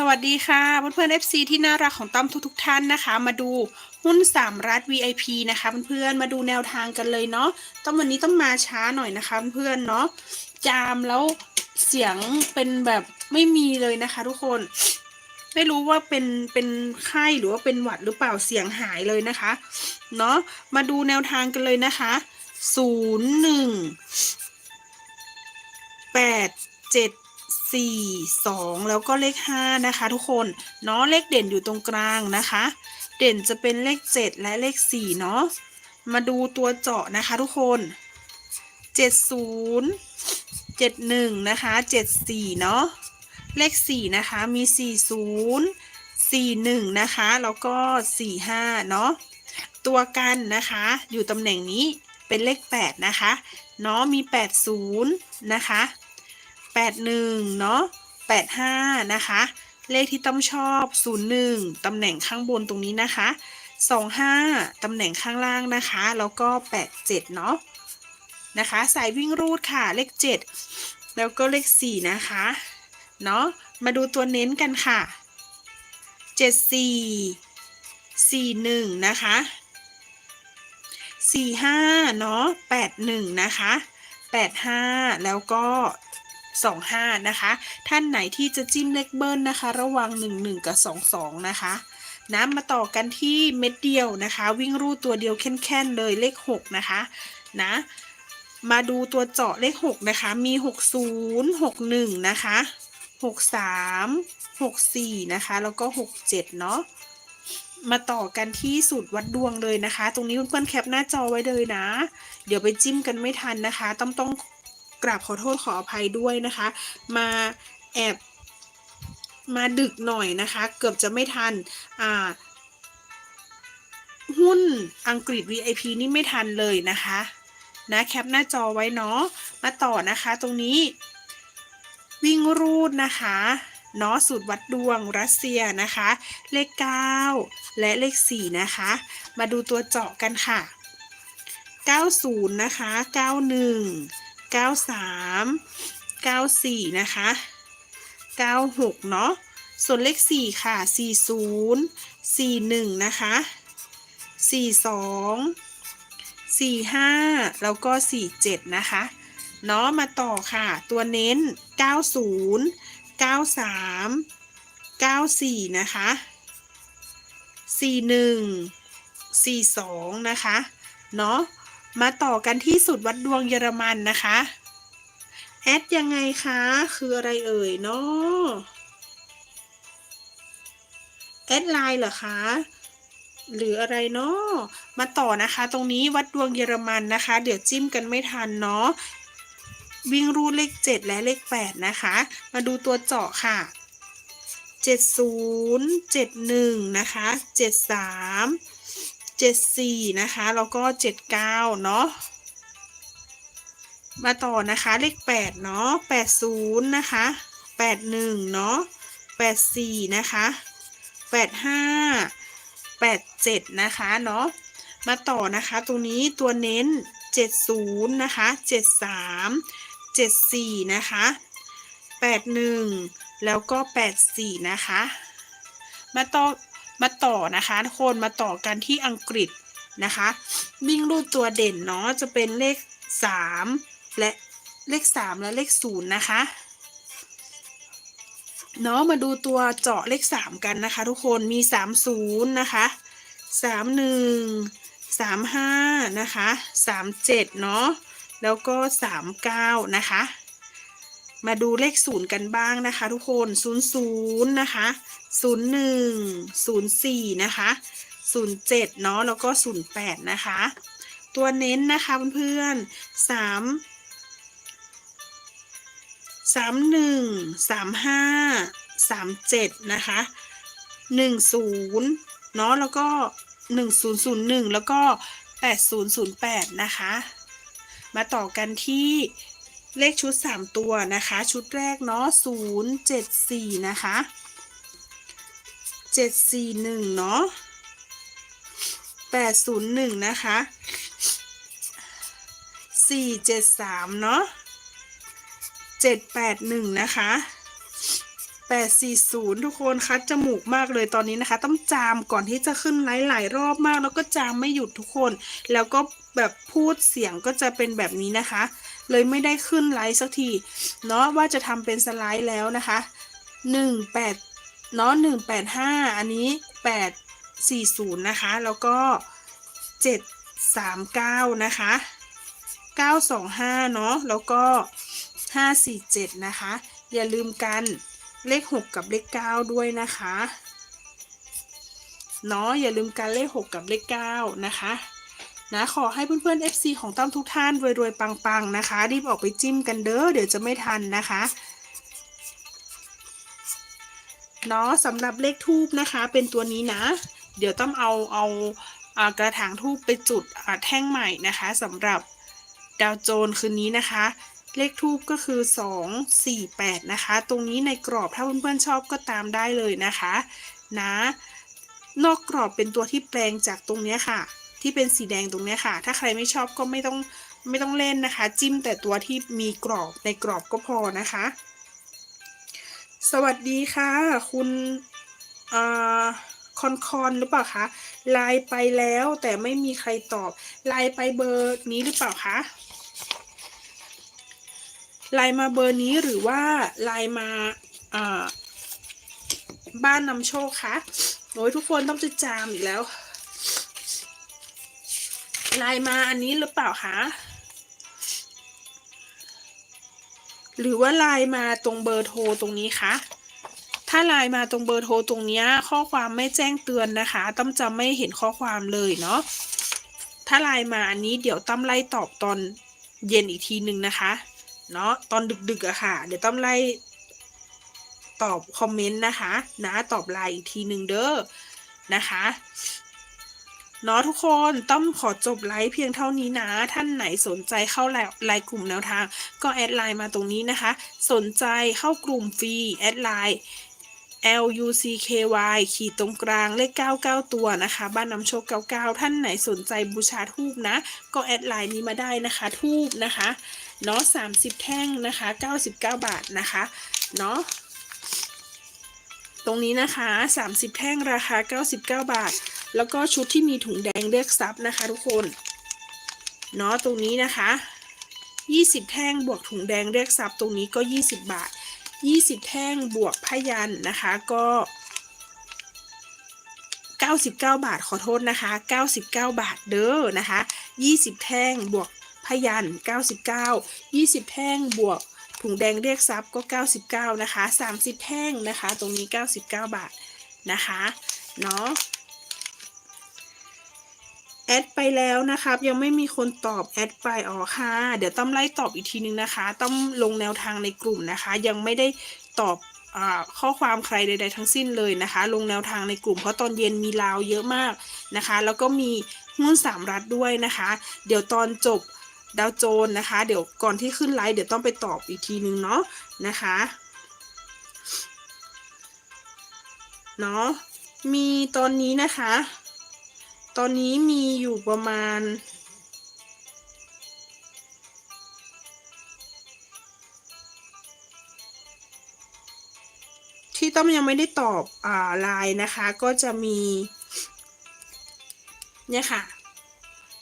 สวัสดีค่ะเพื่อนๆ FC ที่น่ารักของต้อมทุกๆท่านนะคะ มาดูหุ้น3รัฐ VIP นะคะเพื่อนๆมาดูแนวทางกันเลยเนาะต้องวันนี้ต้องมาช้าหน่อยนะคะเพื่อนๆเนาะจามแล้วเสียงเป็นแบบไม่มีเลยนะคะ ทุกคน ไม่รู้ว่าเป็นเป็นไข้หรือว่าเป็นหวัดหรือเปล่าเสียงหายเลยนะคะเนาะมาดูแนวทางกันเลยนะคะ0 1 8 7 สี่สองแล้วก็เลขห้านะคะ ทุกคนเนาะเลขเด่นอยู่ตรงกลางนะคะ เด่นจะเป็นเลขเจ็ดและเลขสี่เนาะมาดูตัวเจาะนะคะทุกคนเจ็ดศูนย์เจ็ดหนึ่งนะคะเจ็ดสี่เนาะเลขสี่นะคะมีสี่ศูนย์สี่หนึ่งนะคะแล้วก็สี่ห้าเนาะตัวกันนะคะอยู่ตำแหน่งนี้เป็นเลขแปดนะคะเนาะมีแปดศูนย์นะคะ 81 เนาะ85 นะคะ เลขที่ต้อมชอบ 01 ตำแหน่งข้างบนตรงนี้นะคะ 25 ตำแหน่งข้างล่างนะคะ แล้วก็ 87 เนาะนะคะสายวิ่งรูดค่ะเลข 7 แล้วก็เลข 4 นะคะเนาะมาดูตัวเน้นกันค่ะ 74 41 นะคะ 45 เนาะ81 นะคะ 85 แล้วก็ 25 นะคะ ท่านไหนที่จะจิ้มเลขเบิ้ลนะคะ ระวัง 11 กับ 22 นะคะนะมาต่อกันที่เม็ดเดียวนะคะ วิ่งรูดตัวเดียวแค่นๆเลยเลข 6 นะคะนะมาดูตัวเจาะเลข 6 นะคะ มี 60 61 นะคะ 63 64 นะคะ แล้วก็ 67 เนาะมาต่อกันที่สูตรวัดดวงเลยนะคะ ตรงนี้เพื่อนๆแคปหน้าจอไว้เลยนะ เดี๋ยวไปจิ้มกันไม่ทันนะคะ ต้องต้อง กราบขอโทษขออภัยด้วยนะคะ มาแอบมาดึกหน่อยนะคะ เกือบจะไม่ทันอ่าหุ้นอังกฤษ VIP นี่ไม่ทันเลยนะคะนะแคปหน้าจอไว้เนาะมาต่อนะคะตรงนี้วิ่งรูดนะคะเนาะสูตรวัดดวงรัสเซียนะคะ เลข 9 และเลข 4 นะคะ มาดูตัวเจาะกันค่ะ 90 นะคะ 91 93 94 นะคะ 96 เนาะ ส่วนเลข 4 ค่ะ 40 41 นะคะ 42 45 แล้วก็ 47 นะคะเนาะมาต่อค่ะ ตัวเน้น 90 93 94 นะคะ 41 42 นะคะ เนาะ มาต่อกันที่สุดวัดดวงเยอรมันนะคะ แอดยังไงคะ คืออะไรเอ่ยเนาะแอดไลน์เหรอคะ หรืออะไรเนาะมาต่อนะคะ ตรงนี้วัดดวงเยอรมันนะคะ เดี๋ยวจิ้มกันไม่ทันเนาะวิ่งรูดเลข 7 และเลข 8 นะคะ มาดูตัวเจาะค่ะ 70 71 นะคะ 73 74 นะคะ แล้วก็ 79 เนาะมาต่อนะคะ เลข 8 เนาะ80 นะคะ 81 เนาะ84 นะคะ 85 87 นะคะเนาะมาต่อนะคะตรงนี้ตัวเน้น 70 นะคะ 73 74 นะคะ 81 แล้วก็ 84 นะคะ มาต่อ มาต่อนะคะทุกคนมาต่อกันที่อังกฤษนะคะวิ่งรูดตัวเด่นเนาะจะเป็นเลข 3 และเลข 3 และเลข 0 นะคะเนาะมาดูตัวเจาะเลข 3 กันนะคะ ทุกคนมี 30 นะคะ 31 35 นะคะ 37 เนาะแล้วก็ 39 นะคะ มาดูเลขศูนย์กันบ้างนะคะ ทุกคนศูนย์ศูนย์นะคะศูนย์หนึ่งศูนย์สี่นะคะศูนย์เจ็ดเนาะแล้วก็ศูนย์แปดนะคะ ตัวเน้นนะคะเพื่อนๆสามสามหนึ่งสามห้าสามเจ็ดนะคะหนึ่งศูนย์เนาะแล้วก็หนึ่งศูนย์ศูนย์หนึ่งแล้วก็แปดศูนย์ศูนย์แปดนะคะ มาต่อกันที่ เลขชุด 3 ตัวนะคะ ชุดแรกเนาะ0 7 4 นะคะ 7 4 1 เนาะ8 0 1 นะคะ 4 7 3 เนาะ7 8 1 นะคะ840 ทุกคนคัดจมูกมากเลยตอนนี้นะคะ ต้องจามก่อนที่จะขึ้นไลฟ์หลายรอบมาก แล้วก็จามไม่หยุดทุกคน แล้วก็แบบพูดเสียงก็จะเป็นแบบนี้นะคะ เลยไม่ได้ขึ้นไลฟ์สักทีเนาะว่าจะทำเป็นสไลด์แล้วนะคะ18เนาะ185 อันนี้ 840 นะคะ แล้วก็ 739 นะคะ 925 เนาะแล้วก็ 547 นะคะ อย่าลืมกันเลข 6 กับเลข 9 ด้วยนะคะเนาะอย่าลืมกันเลข 6 กับเลข 9 นะคะ นะขอให้เพื่อนๆ FC ของตั้มทุกท่านรวยๆ ปังๆ นะคะ รีบออกไปจิ้มกันเด้อเดี๋ยวจะไม่ทันนะคะเนาะสำหรับเลขทูบนะคะ เป็นตัวนี้นะ เดี๋ยวต้องเอาเอาอ่ากระถางทูบไปจุดแท่งใหม่นะคะสำหรับดาวโจนคืนนี้นะคะ เลขทูบก็คือ 2 4 8 นะคะ ตรงนี้ในกรอบถ้าเพื่อนๆชอบก็ตามได้เลยนะคะ นะ นอกกรอบเป็นตัวที่แปลงจากตรงนี้ค่ะ ที่เป็นสีแดงตรงนี้ค่ะ ถ้าใครไม่ชอบก็ไม่ต้องไม่ต้องเล่นนะคะ จิ้มแต่ตัวที่มีกรอบในกรอบก็พอนะคะ สวัสดีค่ะ คุณคอนคอนหรือเปล่าคะไลน์ไปแล้วแต่ไม่มีใครตอบไลน์ไปเบอร์นี้หรือเปล่าคะไลน์มาเบอร์นี้หรือว่าไลน์มาอ่าบ้านนำโชคคะโอ้ยทุกคนต้องจะจามอีกแล้ว ไลน์มาอันนี้หรือเปล่าคะหรือว่าไลน์มาตรงเบอร์โทรตรงนี้คะถ้าไลน์มาตรงเบอร์โทรตรงนี้ข้อความไม่แจ้งเตือนนะคะตั้มจะไม่เห็นข้อความเลยเนาะถ้าไลน์มาอันนี้เดี๋ยวตั้มไล่ตอบตอนเย็นอีกทีหนึ่งนะคะเนาะตอนดึกๆอะค่ะ เดี๋ยวตั้มไล่ตอบคอมเมนต์นะคะนะตอบไลน์อีกทีหนึ่งเด้อนะคะ เนาะทุกคนต้องขอจบไลฟ์เพียงเท่านี้นะ ท่านไหนสนใจเข้าไลน์กลุ่มแนวทาง ก็แอดไลน์มาตรงนี้นะคะ สนใจเข้ากลุ่มฟรีแอดไลน์ L U C K Y ขีดตรงกลางเลข 99 ตัวนะคะ บ้านน้ำโชค 99 ท่านไหนสนใจบูชาทูบนะ ก็แอดไลน์นี้มาได้นะคะ ทูบนะคะเนาะ30 แท่งนะคะ 99 บาทนะคะเนาะตรงนี้นะคะ 30 แท่งราคา 99 บาท แล้วก็ชุดที่มีถุงแดงเลือกซับนะคะ ทุกคนเนาะตรงนี้นะคะ 20 แท่งบวกถุงแดงเรียกซับตรงนี้ก็ 20 บาท 20 แท่งบวกพยันนะคะก็ 99 บาทขอโทษนะคะ 99 บาทเด้อนะคะ 20 แท่งบวกพยัน 99 20 แท่งบวกถุงแดงเรียกซับก็ 99 นะคะ 30 แท่งนะคะ ตรงนี้ 99 บาทนะคะ เนาะ แอดไปแล้วนะครับ ยังไม่มีคนตอบแอดไปอ๋อค่ะ เดี๋ยวต้อมไล่ตอบอีกทีนึงนะคะ ต้องลงแนวทางในกลุ่มนะคะ ยังไม่ได้ตอบอข้อความใครใด ๆ ทั้งสิ้นเลยนะคะ ลงแนวทางในกลุ่มเพราะตอนเย็นมีลาวเยอะมากนะคะ แล้วก็มีหุ้นสามรัฐด้วยนะคะ เดี๋ยวตอนจบดาวโจนนะคะ เดี๋ยวก่อนที่ขึ้นไลฟ์เดี๋ยวต้องไปตอบอีกทีนึงเนาะนะคะเนาะมีตอนนี้นะคะ ตอนนี้มีอยู่ประมาณ ที่ต้อมยังไม่ได้ตอบอ่าไลน์นะคะ ก็จะมี เนี่ยค่ะ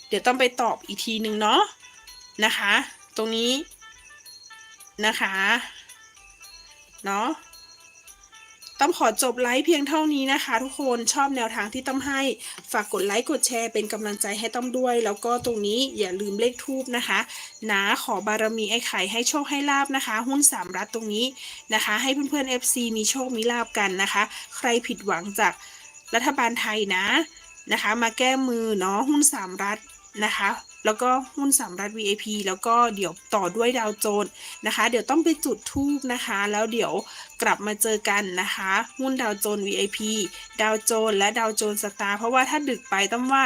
เดี๋ยวต้องไปตอบอีกทีหนึ่งเนาะนะคะ ตรงนี้นะคะ เนาะ ต้องขอจบไลฟ์เพียงเท่านี้นะคะ ทุกคนชอบแนวทางที่ต้องให้ฝากกดไลค์กดแชร์เป็นกำลังใจให้ต้อมด้วย แล้วก็ตรงนี้อย่าลืมเลขทูบนะคะนะขอบารมีไอ้ไข่ให้โชคให้ลาบนะคะ หุ้นสามรัฐตรงนี้นะคะ ให้เพื่อนๆ FC มีโชคมีลาบกันนะคะ ใครผิดหวังจากรัฐบาลไทยนะนะคะ มาแก้มือเนาะหุ้นสามรัฐนะคะ แล้วก็หุ้นสามรัฐ VIP แล้วก็เดี๋ยวต่อด้วยดาวโจนนะคะ เดี๋ยวต้องไปจุดทูบนะคะ แล้วเดี๋ยวกลับมาเจอกันนะคะ หุ้นดาวโจน VIP ดาวโจนและดาวโจนสตาร์เพราะว่าถ้าดึกไปต้องว่า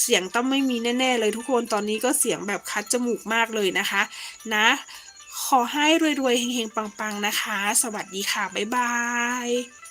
เสียงต้องไม่มีแน่ ๆ เลยทุกคนตอนนี้ก็เสียงแบบคัดจมูกมากเลยนะคะ นะ ขอให้รวยๆเฮงๆปังๆนะคะ สวัสดีค่ะ บ๊ายบาย